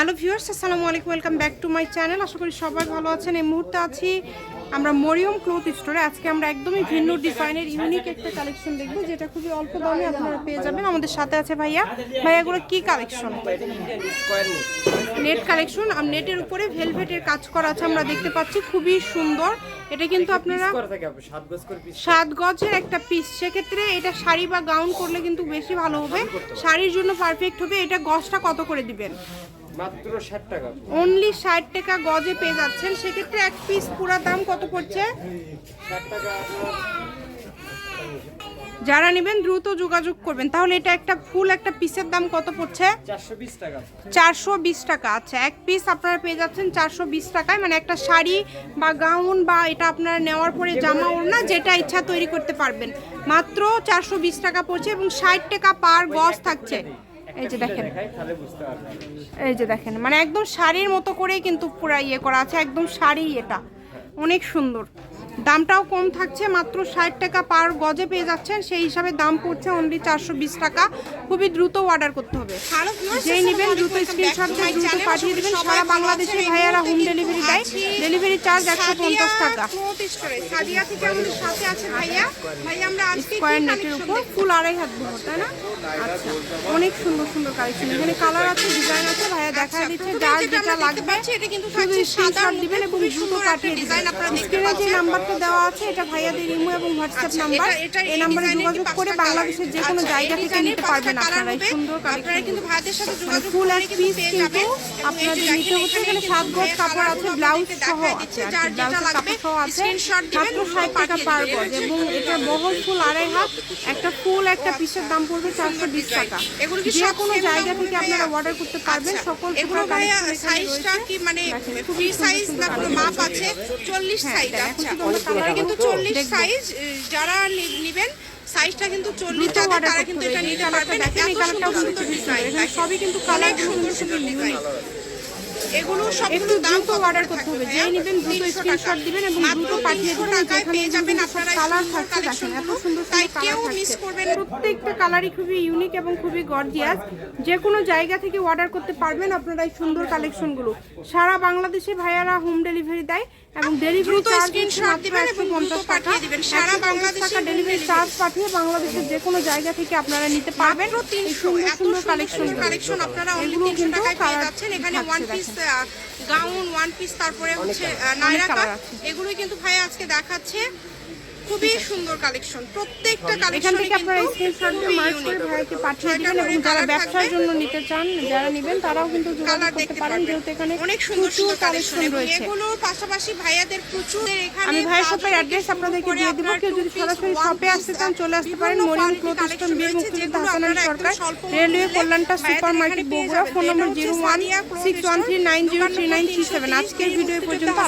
Hello viewers আসসালামু আলাইকুম welcome back to my channel. আশা করি সবাই ভালো আছেন। এই মুহূর্তে আছি আমরা মরিয়ম ক্লোথ স্টোরে। আজকে আমরা একদমই ভিন্ন ডিজাইনের ইউনিক একটা কালেকশন দেখব যেটা খুবই অল্প দামে আপনারা পেয়ে যাবেন। আমাদের সাথে আছে ভাইয়া। ভাইয়াগুলো কি কালেকশন? নেট কালেকশন আর নেটের উপরে ভেলভেটের কাজ করা আছে আমরা দেখতে পাচ্ছি। খুবই সুন্দর। এটা কিন্তু আপনারা সাত গজের একটা পিস। সেক্ষেত্রে এটা শাড়ি বা গাউন করলে কিন্তু বেশি ভালো হবে। শাড়ির জন্য পারফেক্ট হবে। এটা গজটা কত করে দিবেন? মাত্র ষাট টাকা। অনলি ষাট টাকা গজে পেয়ে যাচ্ছেন। সেক্ষেত্রে এক পিস পুরা দাম কত পড়ছে? ষাট টাকা যারা নেবেন দ্রুত যোগাযোগ করবেন। তাহলে এটা একটা ফুল একটা পিসের দাম কত পড়ছে? চারশো বিশ টাকা। আচ্ছা এক পিস আপনারা পেয়ে যাচ্ছেন চারশো বিশ টাকায়। মানে একটা শাড়ি বা গাউন বা এটা আপনারা নেওয়ার পরে জামা ওড়না যেটা ইচ্ছা তৈরি করতে পারবেন। মাত্র চারশো বিশ টাকা পড়ছে এবং ষাট টাকা পার গজ থাকছে। এই যে দেখেন। এই যে দেখেন মানে একদম শাড়ির মতো করেই কিন্তু পুরা ইয়ে করা আছে একদম শাড়ি এটা। অনেক সুন্দর। দামটাও কম থাকছে মাত্র ষাট টাকা পার গজে পেয়ে যাচ্ছেন। সেই হিসাবে দাম পড়ছে অনলি চারশো বিশ টাকা। খুবই দ্রুত অর্ডার করতে হবে। যেই নেবেন দ্রুত স্ক্রিনশট দিয়ে দ্রুত পাঠিয়ে দেবেন। সারা বাংলাদেশে ভাইয়ারা হোম ডেলিভারি দেয়। ডেলিভারি চার্জ একশো পঞ্চাশ টাকা। স্কোয়ার নেটের উপর ফুল আড়াই হাত বহর তাই না? আচ্ছা অনেক সুন্দর সুন্দর কালেকশন এখানে কালার আছে ডিজাইন আছে ভাইয়া দেখা দিচ্ছে যার যেটা লাগবে শুধু স্ক্রিনশট দিবেন এবং দ্রুত পাঠিয়ে ডিজাইন দিবেন স্ক্রিনে যে পাচ্ছেন। নাম্বারটা দেওয়া আছে এটা ভাইয়াদের ইমো এবং হোয়াটসঅ্যাপ আচ্ছা, নাম্বার। এই নাম্বারে যোগাযোগ করে বাংলাদেশের যে কোনো আচ্ছা, জায়গা থেকে নিতে পারবেন আপনারা। এই সুন্দর কালেকশন কিন্তু ভাইদের সাথে মানে যোগাযোগ ফুল করে পিস কিন্তু নিতে হচ্ছে এখানে সাত গজ কাপড় আছে ব্লাউজ সহ আছে। আর লাগবে, কাপড় সহ আছে। মাত্র টাকা পার গজ এবং এটা বহল ফুল আড়াই হাত একটা ফুল একটা পিসের দাম পড়বে চারশো বিশ টাকা। যে কোনো জায়গা থেকে আপনারা অর্ডার করতে পারবেন আচ্ছা, সকল এগুলো ভাইয়া সাইজটা কি মানে ফ্রি সাইজ না কোনো মাপ আছে? চল্লিশ হ্যাঁ, সাইজ আচ্ছা এটা কালার কিন্তু। চল্লিশ সাইজ যারা নিবেন সাইজটা কিন্তু চল্লিশ টাকা তারা কিন্তু। এটা নিতে পারবেন। এত সুন্দর ডিজাইন সবই কিন্তু কালার সুন্দর সুন্দর ডিজাইন এগুলো সব একটু দ্রুত অর্ডার করতে হবে। যেই নেবেন দ্রুত স্ক্রিনশট দিবেন এবং দ্রুত পাঠিয়ে দিবেন টাকায় পেয়ে যাবেন আপনারা কালার থাকছে দেখেন। এত সুন্দর তাই কেউ মিস করবেন প্রত্যেকটা কালারই খুবই ইউনিক এবং খুবই গর্জিয়াস যে কোনো জায়গা থেকে অর্ডার করতে পারবেন আপনারা এই সুন্দর কালেকশনগুলো সারা বাংলাদেশে ভাইয়ারা হোম ডেলিভারি দেয় এবং ডেলিভারি চার্জ পাঠিয়ে দিবেন। সারা বাংলাদেশে ডেলিভারি চার্জ পাঠিয়ে বাংলাদেশের যে কোনো জায়গা থেকে আপনারা নিতে পারবেন। এই সুন্দর সুন্দর কালেকশন কালেকশন আপনারা এগুলো 300 টাকায় পেয়ে যাচ্ছেন। এখানে one piece gown one piece তারপরে হচ্ছে নাইরা কাট এগুলোই কিন্তু ভাই আজকে দেখাচ্ছে। খুবই সুন্দর কালেকশন প্রত্যেকটা এখান কালেকশন থেকে আপনারা স্ক্রিনশট মার্ক করে ভাইকে পাঠিয়ে দিবেন এবং যারা ব্যবসার জন্য নিতে চান যারা নেবেন তারাও কিন্তু যোগাযোগ করতে পারেন যেহেতু এখানে অনেক সুন্দর সুন্দর কালেকশন রয়েছে। এগুলোর পাশাপাশি ভাইয়াদের প্রচুর এখানে আমি ভাইয়ের শপের অ্যাড্রেস আপনাদেরকে দিয়ে দিব। কেউ যদি সরাসরি শপে আসতে চান চলে আসতে পারেন। quality ক্লোথ স্টোর বীর মুক্তিযোদ্ধা Hasan Ali Sarkar. Railway কল্যাণটা super market Bogura phone number zero one six one three nine zero three nine three seven আজকের ভিডিও পর্যন্ত